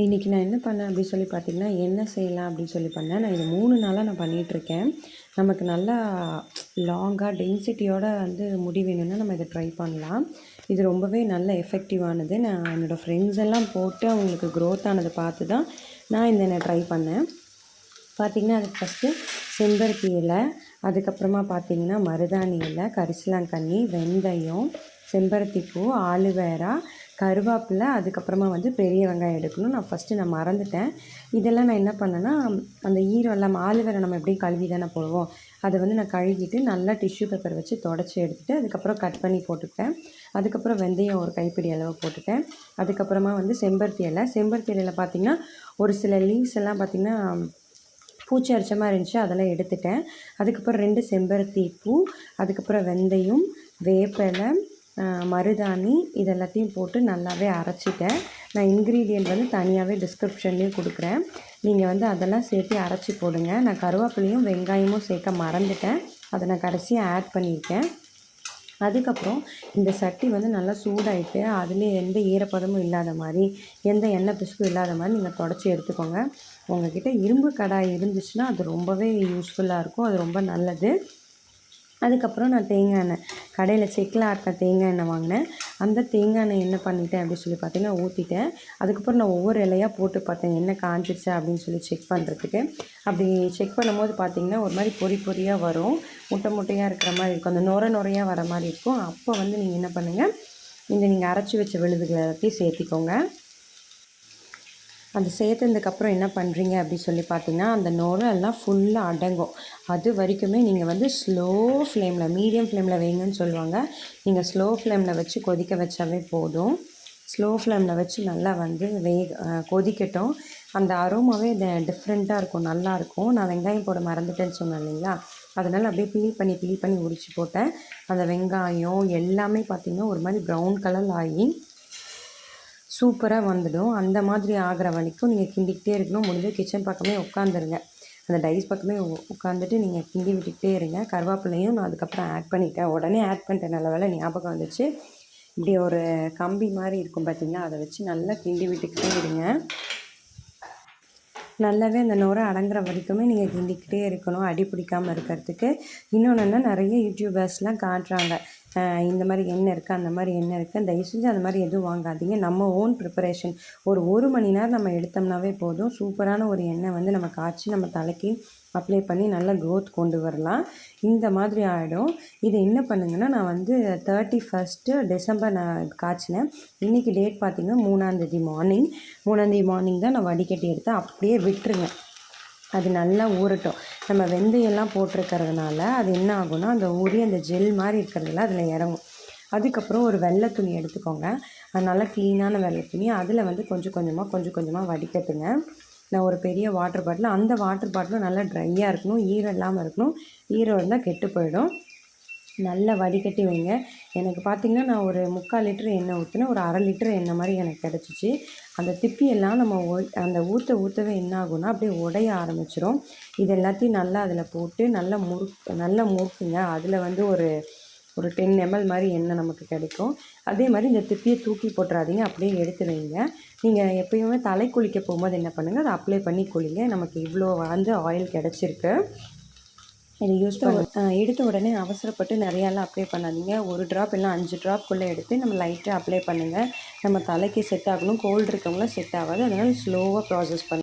இன்றைக்கி நான் என்ன பண்ணேன் அப்படின்னு சொல்லி பார்த்தீங்கன்னா என்ன செய்யலாம் அப்படின்னு சொல்லி பண்ணேன். நான் இது மூணு நாளாக நான் பண்ணிகிட்ருக்கேன் நமக்கு நல்லா லாங்காக டென்சிட்டியோட வந்து முடி வேணும்னா நம்ம இதை ட்ரை பண்ணலாம். இது ரொம்பவே நல்ல எஃபெக்டிவானது நான் என்னோடய ஃப்ரெண்ட்ஸ் எல்லாம் போட்டு அவங்களுக்கு க்ரோத் ஆனதை பார்த்து தான் நான் இந்த நான் ட்ரை பண்ணேன். பார்த்திங்கன்னா அதுக்கு ஃபஸ்ட்டு செம்பருத்தி இலை அதுக்கப்புறமா பார்த்திங்கன்னா மருதாணி இலை கரிசலாங்கண்ணி வெந்தயம் செம்பருத்தி பூ ஆலுவேரா கருவேப்பிலை அதுக்கப்புறமா வந்து பெரிய வெங்காயம் எடுக்கணும். நான் ஃபஸ்ட்டு நான் மறந்துட்டேன். இதெல்லாம் நான் என்ன பண்ணேன்னா அந்த ஈரம் எல்லாம் ஆலுவேரை நம்ம எப்படியும் கழுவி தானே போடுவோம். அதை வந்து நான் கழுவிட்டு நல்லா டிஷ்யூ பேப்பர் வச்சு தொடச்சி எடுத்துகிட்டு அதுக்கப்புறம் கட் பண்ணி போட்டுக்கிட்டேன். அதுக்கப்புறம் வெந்தயம் ஒரு கைப்பிடி அளவு போட்டுட்டேன். அதுக்கப்புறமா வந்து செம்பருத்தி இலை. செம்பருத்தி இலையில் பார்த்திங்கன்னா ஒரு சில லீவ்ஸ் எல்லாம் பார்த்திங்கன்னா பூச்சி அரிச்ச மாதிரி இருந்துச்சு அதெல்லாம் எடுத்துட்டேன். அதுக்கப்புறம் ரெண்டு செம்பருத்தி பூ அதுக்கப்புறம் வெந்தயம் வேப்பிலை மருதாணி இது எல்லாத்தையும் போட்டு நல்லாவே அரைச்சிட்டேன். நான் இன்க்ரீடியன்ட் வந்து தனியாகவே டிஸ்கிரிப்ஷன்லேயும் கொடுக்குறேன். நீங்கள் வந்து அதெல்லாம் சேர்த்து அரைச்சி போடுங்க. நான் கருவேப்பிலையும் வெங்காயமும் சேர்க்க மறந்துட்டேன். அதை நான் கடைசியாக ஆட் பண்ணியிருக்கேன். அதுக்கப்புறம் இந்த சட்டி வந்து நல்லா சூடாகிட்டு அதுலேயே எந்த ஈரப்பதமும் இல்லாத மாதிரி எந்த எண்ணெய் பிசுக்கும் இல்லாத மாதிரி நீங்கள் தொடச்சி எடுத்துக்கோங்க. உங்கள்கிட்ட இரும்பு கடாய் இருந்துச்சுன்னா அது ரொம்பவே யூஸ்ஃபுல்லாக இருக்கும். அது ரொம்ப நல்லது. அதுக்கப்புறம் நான் தேங்காய் எண்ணெய். கடையில் செக்கில் ஆட்டின தேங்காய் எண்ணெய் வாங்கினேன். அந்த தேங்காய் எண்ணெய் என்ன பண்ணிட்டேன் அப்படின்னு சொல்லி பார்த்தீங்கன்னா ஊற்றிட்டேன் அதுக்கப்புறம் நான் ஒவ்வொரு இலையாக போட்டு பார்த்தேன் என்ன காஞ்சிருச்சா அப்படின்னு சொல்லி செக் பண்ணுறதுக்கு அப்படி செக் பண்ணும்போது பார்த்தீங்கன்னா ஒரு மாதிரி பொறி பொறியாக வரும். முட்டை முட்டையாக இருக்கிற மாதிரி இருக்கும். அந்த நுர நுரையாக வர மாதிரி இருக்கும். அப்போ வந்து நீங்கள் என்ன பண்ணுங்கள் இந்த நீங்கள் அரைச்சி வச்ச விழுதுகளை எல்லாத்தையும் சேர்த்திக்கோங்க. அந்த சேர்த்ததுக்கப்புறம் என்ன பண்ணுறீங்க அப்படி சொல்லி பார்த்தீங்கன்னா அந்த நுரெல்லாம் ஃபுல்லாக அடங்கும். அது வரைக்குமே நீங்கள் வந்து ஸ்லோ ஃப்ளேமில் மீடியம் ஃப்ளேமில் வைங்கன்னு சொல்லுவாங்க. நீங்கள் ஸ்லோ ஃப்ளேமில் வச்சு கொதிக்க வச்சாவே போதும். ஸ்லோ ஃப்ளேமில் வச்சு நல்லா வந்து வேக கொதிக்கட்டும். அந்த அரோமாவே டிஃப்ரெண்ட்டாக இருக்கும் நல்லாயிருக்கும் நான் வெங்காயம் போட மறந்துட்டேன்னு சொன்னேன் இல்லைங்களா? அதனால் அப்படியே பீல் பண்ணி பீல் பண்ணி உரிச்சு போட்டேன். அந்த வெங்காயம் எல்லாமே பார்த்திங்கன்னா ஒரு மாதிரி ப்ரௌன் கலர் ஆகி சூப்பராக வந்துடும். அந்த மாதிரி ஆகிற வரைக்கும் நீங்கள் கிண்டிக்கிட்டே இருக்கணும். முடிஞ்ச கிச்சன் பக்கமே உட்காந்துருங்க. அந்த டைஸ் பக்கமே உட்காந்துட்டு நீங்கள் கிண்டி விட்டுக்கிட்டே இருங்க. கருவேப்பிலையும் நான் அதுக்கப்புறம் ஆட் பண்ணிட்டேன். உடனே ஆட் பண்ணிட்டேன். நல்ல வேலை ஞாபகம் வந்துச்சு. இப்படி ஒரு கம்பி மாதிரி இருக்கும் பார்த்திங்கன்னா அதை வச்சு நல்லா கிண்டி விட்டுக்கிட்டே இருங்க. நல்லாவே அந்த நுரை அடங்குற வரைக்குமே நீங்கள் கிண்டிக்கிட்டே இருக்கணும். அடி பிடிக்காமல் இருக்கிறதுக்கு. இன்னொன்று என்ன நிறைய யூடியூபர்ஸ்லாம் காட்டுறாங்க. இந்த மாதிரி எண்ணெய் இருக்குது அந்த மாதிரி எண்ணெய் இருக்குது தயவு செஞ்சு அந்த மாதிரி எதுவும் வாங்காதீங்க. நம்ம ஓன் ப்ரிப்பரேஷன் ஒரு ஒரு மணி நேரம் நம்ம எடுத்தோம்னாவே போதும். சூப்பரான ஒரு எண்ணெய் வந்து நம்ம காய்ச்சி நம்ம தலைக்கு அப்ளை பண்ணி நல்லா க்ரோத் கொண்டு வரலாம். இந்த மாதிரி ஆகிடும் இதை என்ன பண்ணுங்கன்னா நான் வந்து தேர்ட்டி ஃபஸ்ட்டு டிசம்பர் நான் காய்ச்சினேன். இன்றைக்கி டேட் பார்த்திங்கன்னா மூணாந்தேதி மார்னிங் மூணாந்தேதி மார்னிங் தான் நான் வடிகட்டி எடுத்தேன். அப்படியே விட்டுருங்க. அது நல்லா ஊறட்டும். நம்ம வெந்தயம்லாம் போட்டிருக்கறதுனால அது என்ன ஆகும்னா அந்த ஊறி அந்த ஜெல் மாதிரி இருக்கிறதுல அதில் இறங்கும். அதுக்கப்புறம் ஒரு வெள்ளை துணி எடுத்துக்கோங்க. அது நல்லா க்ளீனான வெள்ளை துணி. அதில் வந்து கொஞ்சம் கொஞ்சமாக கொஞ்சம் கொஞ்சமாக வடிக்கட்டுங்க நான் ஒரு பெரிய வாட்டர் பாட்டில் அந்த வாட்டர் பாட்டிலும் நல்லா ட்ரையாக இருக்கணும் ஈரம் இல்லாமல் இருக்கணும். ஈரம் இருந்தால் கெட்டு போயிடும். நல்லா வடிகட்டி வைங்க. எனக்கு பார்த்திங்கன்னா நான் ஒரு முக்கால் லிட்டரு எண்ணெய் ஊற்றினேன் ஒரு அரை லிட்டரு எண்ணெய் மாதிரி எனக்கு கிடச்சிச்சு. அந்த திப்பியெல்லாம் நம்ம அந்த ஊற்ற ஊற்றவே என்ன ஆகும்னா அப்படியே உடைய ஆரம்பிச்சிடும் இது எல்லாத்தையும் நல்லா அதில் போட்டு நல்லா முறு நல்லா முறுக்குங்க அதில் வந்து ஒரு ஒரு டென் எம்எல் மாதிரி எண்ணெய் நமக்கு கிடைக்கும். அதே மாதிரி இந்த திப்பியை தூக்கி போட்டுறாதீங்க. அப்படியே எடுத்து வைங்க. நீங்கள் எப்பயுமே தலை குளிக்க போகும்போது என்ன பண்ணுங்கள் அதை அப்ளை பண்ணி குளிங்க. நமக்கு இவ்வளோ வந்து ஆயில் கிடச்சிருக்கு. இதை யூஸ் பண்ண எடுத்த உடனே அவசரப்பட்டு நிறையாலாம் அப்ளை பண்ணாதீங்க. ஒரு ட்ராப் இல்லை அஞ்சு ட்ராப்குள்ளே எடுத்து நம்ம லைட்டாக அப்ளை பண்ணுங்கள் நம்ம தலைக்கு செட் ஆகணும் கோல்டு இருக்கவங்களாம் செட் ஆகாது. அதனால் ஸ்லோவாக ப்ராசஸ் பண்ண